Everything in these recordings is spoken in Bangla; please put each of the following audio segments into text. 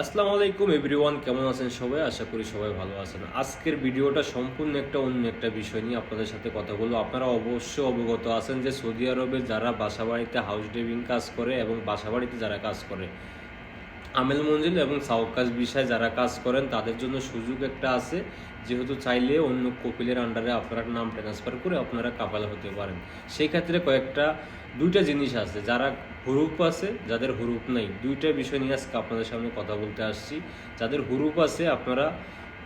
আসসালামু আলাইকুম এভরিওয়ান, কেমন আছেন সবাই? আশা করি সবাই ভালো আছেন। আজকের ভিডিওটা সম্পূর্ণ একটা অন্য একটা বিষয় নিয়ে আপনাদের সাথে কথা বলব। আপনারা অবশ্যই অবগত আছেন যে সৌদি আরবে যারা বাসাবাড়িতে হাউস ড্রাইভিং কাজ করে এবং বাসাবাড়িতে যারা কাজ করে আমেল মঞ্জিল এবং সাউকাজ বিষয়ে যারা কাজ করেন, তাদের জন্য সুযোগ একটা আছে। যেহেতু চাইলে অন্য কপিলের আন্ডারে আপনারা নাম ট্রান্সফার করে আপনারা কাপালা হতে পারেন। সেই ক্ষেত্রে কয়েকটা, দুইটা জিনিস আছে। যারা হুরুপ আছে, যাদের হুরুপ নাই, দুইটা বিষয় নিয়ে আজকে আপনাদের সামনে কথা বলতে আসছি। যাদের হুরুপ আছে, আপনারা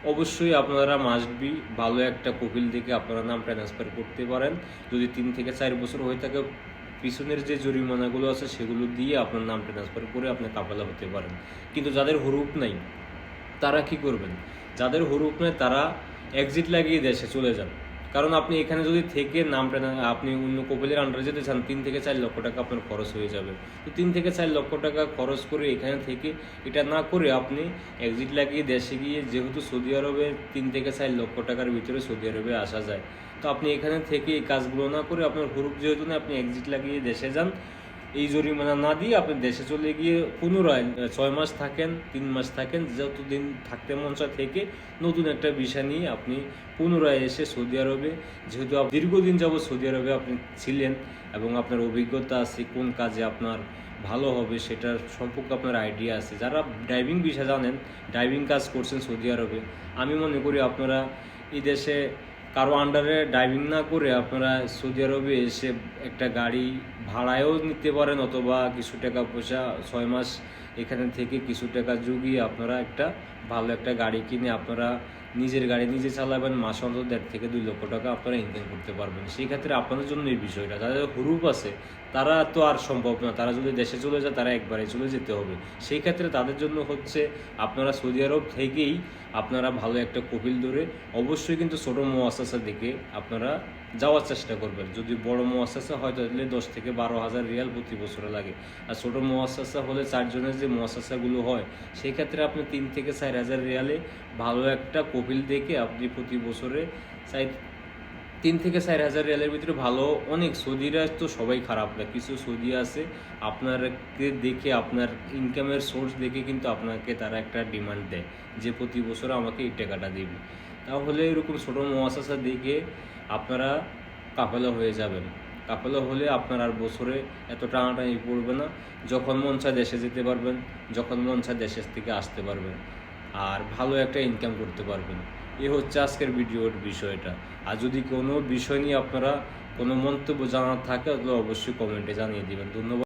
অবশ্যই আপনারা মাস্ট বি ভালো একটা কপিল দেখে আপনারা নাম ট্রান্সফার করতে পারেন। যদি তিন থেকে চার বছর হয়ে থাকে পিছনের যে জরিমানাগুলো আছে সেগুলো দিয়ে আপনার নাম ট্রান্সফার করে আপনি কাপালা হতে পারেন। কিন্তু যাদের হরুপ নাই, তারা কি করবেন? যাদের হরুপ নাই, তারা এক্সিট লাগিয়ে দেশে চলে যান। কারণ আপনি এখানে যদি থেকে নাম আপনি অন্য কোপেলের আন্ডারে যেতে চান, তিন থেকে চার লক্ষ টাকা আপনার খরচ হয়ে যাবে। তো তিন থেকে চার লক্ষ টাকা খরচ করে এখানে থেকে এটা না করে আপনি এক্সিট লাগিয়ে দেশে গিয়ে, যেহেতু সৌদি আরবে তিন থেকে চার লক্ষ টাকার ভিতরে সৌদি আরবে আসা যায়। তো আপনি এখানে থেকে এই কাজগুলো না করে আপনার হুরুপ যেহেতু না আপনি এক্সিট লাগিয়ে দেশে যান। এই জরিমানা না দিয়ে আপনি দেশে চলে গিয়ে পুনরায় ছয় মাস থাকেন, তিন মাস থাকেন, যতদিন থাকতে মন চায় থেকে নতুন একটা বিষয় নিয়ে আপনি পুনরায় এসে সৌদি আরবে, যেহেতু দীর্ঘদিন যাবৎ সৌদি আরবে আপনি ছিলেন এবং আপনার অভিজ্ঞতা আছে, কোন কাজে আপনার ভালো হবে সেটার সম্পর্কে আপনার আইডিয়া আছে। যারা ড্রাইভিং বিষয় জানেন ড্রাইভিং কাজ করছেন সৌদি আরবে, আমি মনে করি আপনারা এই দেশে কারও আন্ডারে ড্রাইভিং না করে আপনারা সৌদি আরবে এসে একটা গাড়ি ভাড়ায়ও নিতে পারেন অথবা কিছু টাকা পয়সা ছয় মাস এখানে থেকে কিছু টাকা জুগিয়ে আপনারা একটা ভালো একটা গাড়ি কিনে আপনারা নিজের গাড়ি নিজে চালাবেন, মাস অন্তত দেড় থেকে দুই লক্ষ টাকা আপনারা ইনকাম করতে পারবেন। সেই ক্ষেত্রে আপনাদের জন্য এই বিষয়টা, যাদের হুরুপ আছে, তারা তো আর সম্ভব না। তারা যদি দেশে চলে যায়, তারা একবারে চলে যেতে হবে। সেই ক্ষেত্রে তাদের জন্য হচ্ছে আপনারা সৌদি আরব থেকেই আপনারা ভালো একটা কপিল ধরে অবশ্যই কিন্তু ছোটো মোয়াসাসা দিকে আপনারা যাওয়ার চেষ্টা করবেন। যদি বড় মোয়াসাসা হয়, তাহলে দশ থেকে বারো হাজার রিয়াল প্রতি বছরে লাগে। আর ছোটো মোয়াসাসা হলে চারজনের যে মোয়াসাসাগুলো হয় সেই ক্ষেত্রে আপনি তিন থেকে চার হাজার রিয়ালে ভালো একটা কপিল দেখে আপনি প্রতি বছরে চাই, তিন থেকে চার হাজার রিয়ালের ভিতরে ভালো অনেক সৌদিরা তো সবাই খারাপ না। কিছু সৌদি আছে, আপনারকে দেখে, আপনার ইনকামের সোর্স দেখে কিন্তু আপনাকে তারা একটা ডিমান্ড দেয় যে প্রতি বছর আমাকে এই টাকাটা দিবে। তাহলে এরকম ছোটো মহাশাসা দেখে আপনারা কাফেলা হয়ে যাবেন। কাফেলা হলে আপনার আর বছরে এত টানাটানি পড়বে না। যখন মন চায় দেশে যেতে পারবেন, যখন মন চায় দেশের থেকে আসতে পারবেন, আর ভালো একটা ইনকাম করতে পারবেন। এ হচ্ছে আজকের ভিডিওর বিষয়টা। আর যদি কোনো বিষয় নিয়ে আপনারা কোনো মন্তব্য জানার থাকে, তাহলে অবশ্যই কমেন্টে জানিয়ে দেবেন। ধন্যবাদ।